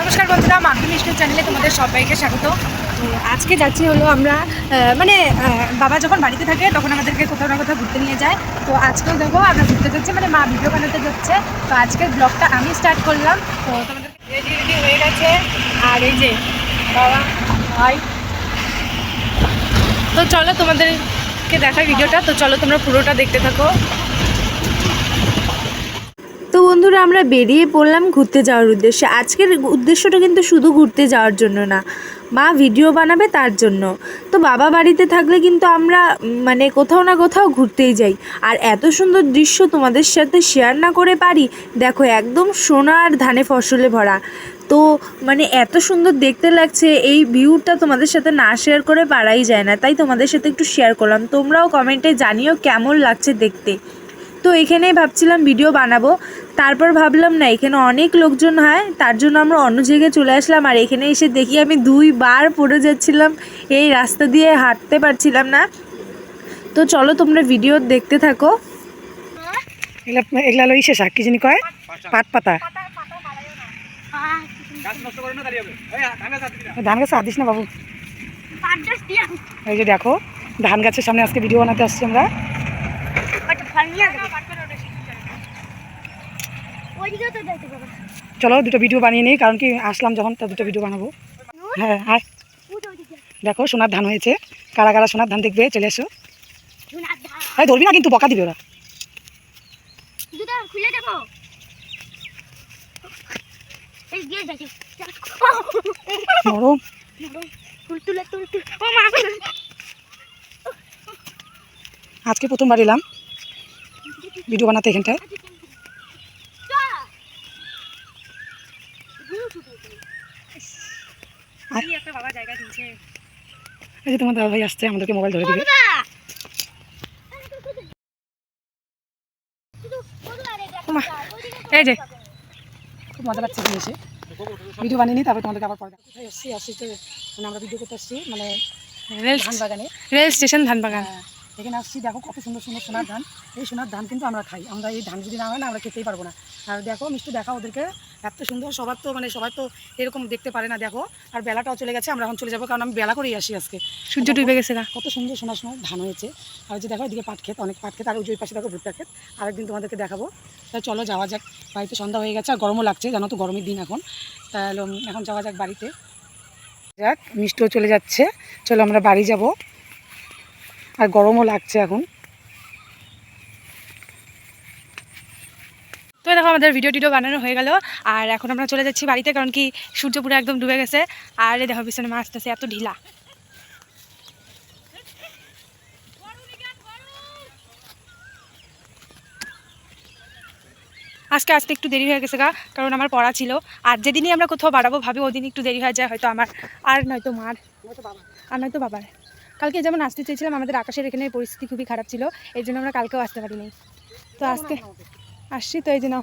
নমস্কার বন্ধুরা মাধ্যমিক মিষ্টি চ্যানেলে তোমাদের সবাইকে স্বাগত। তো আজকে যাচ্ছি হলো আমরা মানে বাবা যখন বাড়িতে থাকে তখন আমাদেরকে কোথাও না কোথাও ঘুরতে নিয়ে যায়। তো আজকেও দেখো আমরা ঘুরতে যাচ্ছি মানে মা ভিডিও বানাতে যাচ্ছে। তো আজকের ব্লগটা আমি স্টার্ট করলাম। তো তোমাদের রেডি রেডি হয়ে গেছে। আর এই যে, বাবা, ভাই। তো চলো তোমাদেরকে দেখাই ভিডিওটা তো চলো তোমরা পুরোটা দেখতে থাকো। বন্ধুরা, আমরা বেরিয়ে পড়লাম ঘুরতে যাওয়ার উদ্দেশ্যে। আজকের উদ্দেশ্যটা কিন্তু শুধু ঘুরতে যাওয়ার জন্য না, মা ভিডিও বানাবে তার জন্য। তো বাবা বাড়িতে থাকলে কিন্তু আমরা মানে কোথাও না কোথাও ঘুরতেই যাই। আর এত সুন্দর দৃশ্য তোমাদের সাথে শেয়ার না করে পারি, দেখো একদম সোনার ধানে ফসলে ভরা। তো মানে এত সুন্দর দেখতে লাগছে, এই ভিউটা তোমাদের সাথে না শেয়ার করে পারাই যায় না। তাই তোমাদের সাথে একটু শেয়ার করলাম। তোমরাও কমেন্টে জানিও কেমন লাগছে দেখতে। তো এখানেই ভাবছিলাম ভিডিও বানাবো। তারপর ভাবলাম না এখানে অনেক লোকজন হয় তার জন্য আমরা অন্য জায়গায় চলে আসলাম। আর এখানে এসে দেখি আমি দুইবার পড়ে যাচ্ছিলাম। এই রাস্তা দিয়ে হাঁটতে পারছিলাম না। তো চলো তোমরা ভিডিও দেখতে থাকো। এগুলা এগুলা লই শাক কি জানি কয়? পাট পাতা। ধান গাছে আদিস না বাবু? এই যে দেখো ধান গাছের সামনে আজকে ভিডিও বানাতে আসছি আমরা। চলো দুটো ভিডিও বানিয়ে নিই কারণ কি আসলাম যখন তা দুটো ভিডিও বানাবো। হ্যাঁ দেখো সোনার ধান হয়েছে। কারা কারা সোনার ধান দেখবে চলে এসো। হ্যাঁ ধরবি না কিন্তু বকা দিবে ওরা। খুলে দেবো। নরম। আজকে প্রথমবার এলাম। ভিডিও বানাতে এখানটায়। এই যে তোমার দাদা ভাই আসছে আমাদেরকে মোবাইল ধরে দিবে। এই যে খুব মজা লাগছে এখানে এসে। ভিডিও বানিয়ে নিই তারপর তোমাদেরকে আবার পরে। কোথায় আসছি তো মানে আমরা ভিডিও করতে আসছি মানে রেল ধান বাগানে রেল স্টেশন ধানবাগান। হ্যাঁ, এখানে আসছি দেখো কত সুন্দর সুন্দর সোনার ধান। এই সোনার ধান কিন্তু আমরা খাই। আমরা এই ধান যদি না হয় না আমরা খেতেই পারব না। আর দেখো মিষ্টি দেখা ওদেরকে। এত সুন্দর সবার তো মানে সবাই তো এরকম দেখতে পারে না দেখো। আর বেলাটাও চলে গেছে আমরা এখন চলে যাব কারণ আমি বেলা করেই আসি আজকে। সূর্য ডুবে গেছে না কত সুন্দর সোনার সোনার ধান হয়েছে। আর যে দেখো এদিকে পাট ক্ষেত অনেক পাট ক্ষেত। আর ওই পাশে দেখো ভুট্টা ক্ষেত। আরেকদিন তোমাদেরকে দেখাবো। তাই চলো যাওয়া যাক। বাড়িতে সন্ধ্যা হয়ে গেছে আর গরমও লাগছে জানো তো গরমের দিন এখন। তাহলে এখন যাওয়া যাক বাড়িতে। যাক মিষ্টিও চলে যাচ্ছে। চলো আমরা বাড়ি যাব। আর গরমও লাগছে এখন। তো দেখো আমাদের ভিডিও টিডিও বানানো হয়ে গেল, আর এখন আমরা চলে যাচ্ছি বাড়িতে, কারণ কি সূর্য পুরো একদম ডুবে গেছে। আর দেখো পিছনে মাছ আসতেছে, এত ঢিলা। আজকে আসতে একটু দেরি হয়ে গেছে গা, কারণ আমার পড়া ছিল। আর যেদিনই আমরা কোথাও বাড়াবো ভাবি ওদিন একটু দেরি হয়ে যায়, হয়তো আমার, আর নয়তো মার, আর নয়তো বাবার। কালকে যেমন আসতে চেয়েছিলাম, আমাদের আকাশের এখানে পরিস্থিতি খুবই খারাপ ছিল, এই জন্য আমরা কালকেও আসতে পারিনি। তো আজকে আসছি তো, এই জন্য